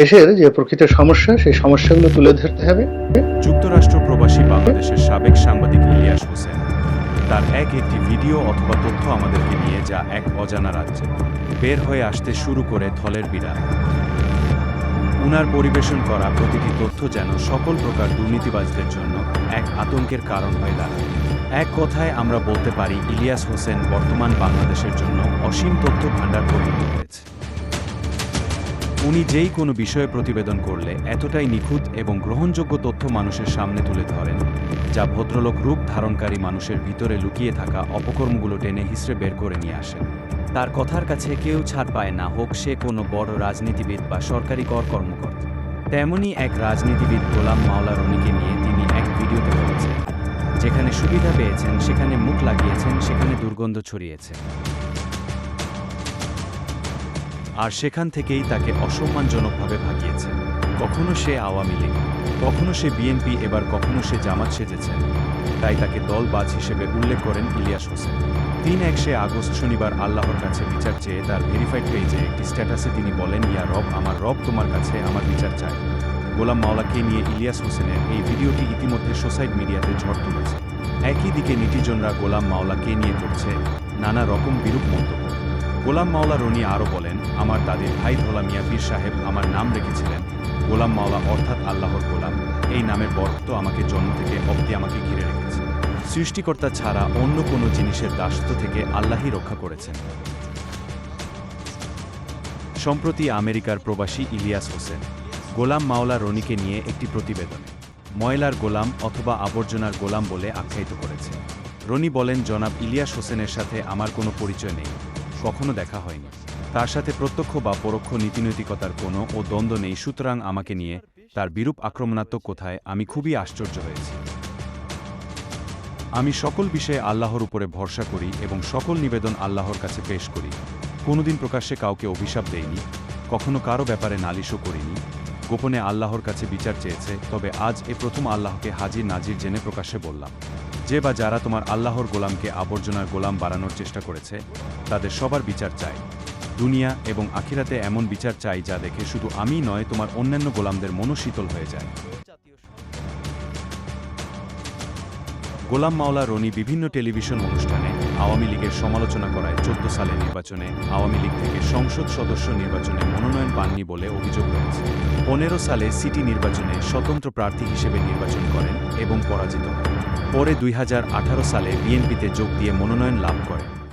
দেশের যে প্রকৃত সমস্যা, সেই সমস্যাগুলো তুলে ধরতে হবে। যুক্তরাষ্ট্র প্রবাসী বাংলাদেশের সাবেক সাংবাদিক ইলিয়াস হোসেন। তার এক একটি ভিডিও অথবা তথ্য আমাদেরকে নিয়ে যা এক অজানা রাজ্যে বের হয়ে আসতে শুরু করে থলের বিড়াল। উনার পরিবেশন করা প্রতিটি তথ্য যেন সকল প্রকার দুর্নীতিবাজদের জন্য এক আতঙ্কের কারণ হয়ে দাঁড়ায়। এক কথায় আমরা বলতে পারি, ইলিয়াস হোসেন বর্তমান বাংলাদেশের জন্য অসীম তথ্য ভাণ্ডার পরিণত হয়েছে। উনি যেই কোনো বিষয়ে প্রতিবেদন করলে এতটাই নিখুঁত এবং গ্রহণযোগ্য তথ্য মানুষের সামনে তুলে ধরেন, যা ভদ্রলোক রূপ ধারণকারী মানুষের ভিতরে লুকিয়ে থাকা অপকর্মগুলো টেনে হিসড়ে বের করে নিয়ে আসেন। তার কথার কাছে কেউ ছাড় পায় না, হোক সে কোনো বড় রাজনীতিবিদ বা সরকারি কর কর্মকর্তা। তেমনই এক রাজনীতিবিদ গোলাম মাওলা রনিকে নিয়ে তিনি এক ভিডিওতে বলেছেন, যেখানে সুবিধা পেয়েছেন, সেখানে মুখ লাগিয়েছেন, সেখানে দুর্গন্ধ ছড়িয়েছেন আর সেখান থেকেই তাকে অসম্মানজনকভাবে ভাগিয়েছে। কখনো সে আওয়ামী লীগ, কখনো সে বিএনপি, এবার কখনো সে জামাত সেজেছেন তাই তাকে দলবাজ হিসেবে উল্লেখ করেন ইলিয়াস হোসেন। তিন একশে আগস্ট শনিবার আল্লাহর কাছে বিচার চেয়ে তার ভেরিফাইড পেজে একটি স্ট্যাটাসে তিনি বলেন, ইয়া রব, আমার রব তোমার কাছে আমার বিচার চায়। গোলাম মাওলাকে নিয়ে ইলিয়াস হোসেনের এই ভিডিওটি ইতিমধ্যে সোশ্যাল মিডিয়াতে ঝড় তুলেছে। একই দিকে নিটিজনরা গোলাম মাওলাকে নিয়ে করছে নানা রকম বিরূপ মন্তব্য। গোলাম মাওলা রনি আরও বলেন, আমার দাদির ভাই ধোলা মিয়া পীর সাহেব আমার নাম রেখেছিলেন। গোলাম মাওলা অর্থাৎ আল্লাহর গোলাম, এই নামের বরত্ব আমাকে জন্ম থেকে অব্দি আমাকে ঘিরে রেখেছে। সৃষ্টিকর্তা ছাড়া অন্য কোনো জিনিসের দাসত্ব থেকে আল্লাহই রক্ষা করেছেন। সম্প্রতি আমেরিকার প্রবাসী ইলিয়াস হোসেন, গোলাম মাওলা রনিকে নিয়ে একটি প্রতিবেদনে, ময়লার গোলাম অথবা আবর্জনার গোলাম বলে আখ্যায়িত করেছে। রনি বলেন, জনাব ইলিয়াস হোসেনের সাথে আমার কোনো পরিচয় নেই। কখনো দেখা হয়নি। তার সাথে প্রত্যক্ষ বা পরোক্ষ নীতিনৈতিকতার কোনো ও দ্বন্দ্ব নেই, সুতরাং আমাকে নিয়ে তার বিরূপ আক্রমণাত্মক কোথায় আমি খুবই আশ্চর্য হয়েছি। আমি সকল বিষয়ে আল্লাহর উপরে ভরসা করি এবং সকল নিবেদন আল্লাহর কাছে পেশ করি। কোনোদিন প্রকাশ্যে কাউকে অভিশাপ দেয়নি কখনো কারও ব্যাপারে নালিশও করিনি গোপনে আল্লাহর কাছে বিচার চেয়েছে, তবে আজ এ প্রথম আল্লাহকে হাজির নাজির জেনে প্রকাশ্যে বললাম, যে বা যারা তোমার আল্লাহর গোলামকে আবর্জনার গোলাম বাড়ানোর চেষ্টা করেছে, তাদের সবার বিচার চাই। দুনিয়া এবং আখিরাতে এমন বিচার চাই যা দেখে শুধু আমি নয়, তোমার অন্যান্য গোলামদের মনশীতল হয়ে যায়। গোলাম মাওলা রনি বিভিন্ন টেলিভিশন অনুষ্ঠানে আওয়ামী লীগের সমালোচনা করায় চোদ্দ সালে নির্বাচনে আওয়ামী লীগ থেকে সংসদ সদস্য নির্বাচনে মনোনয়ন পাননি বলে অভিযোগ রয়েছে। পনেরো সালে সিটি নির্বাচনে স্বতন্ত্র প্রার্থী হিসেবে নির্বাচন করেন এবং পরাজিত হন। পরে দুই হাজার আঠারো সালে বিএনপিতে যোগ দিয়ে মনোনয়ন লাভ করেন।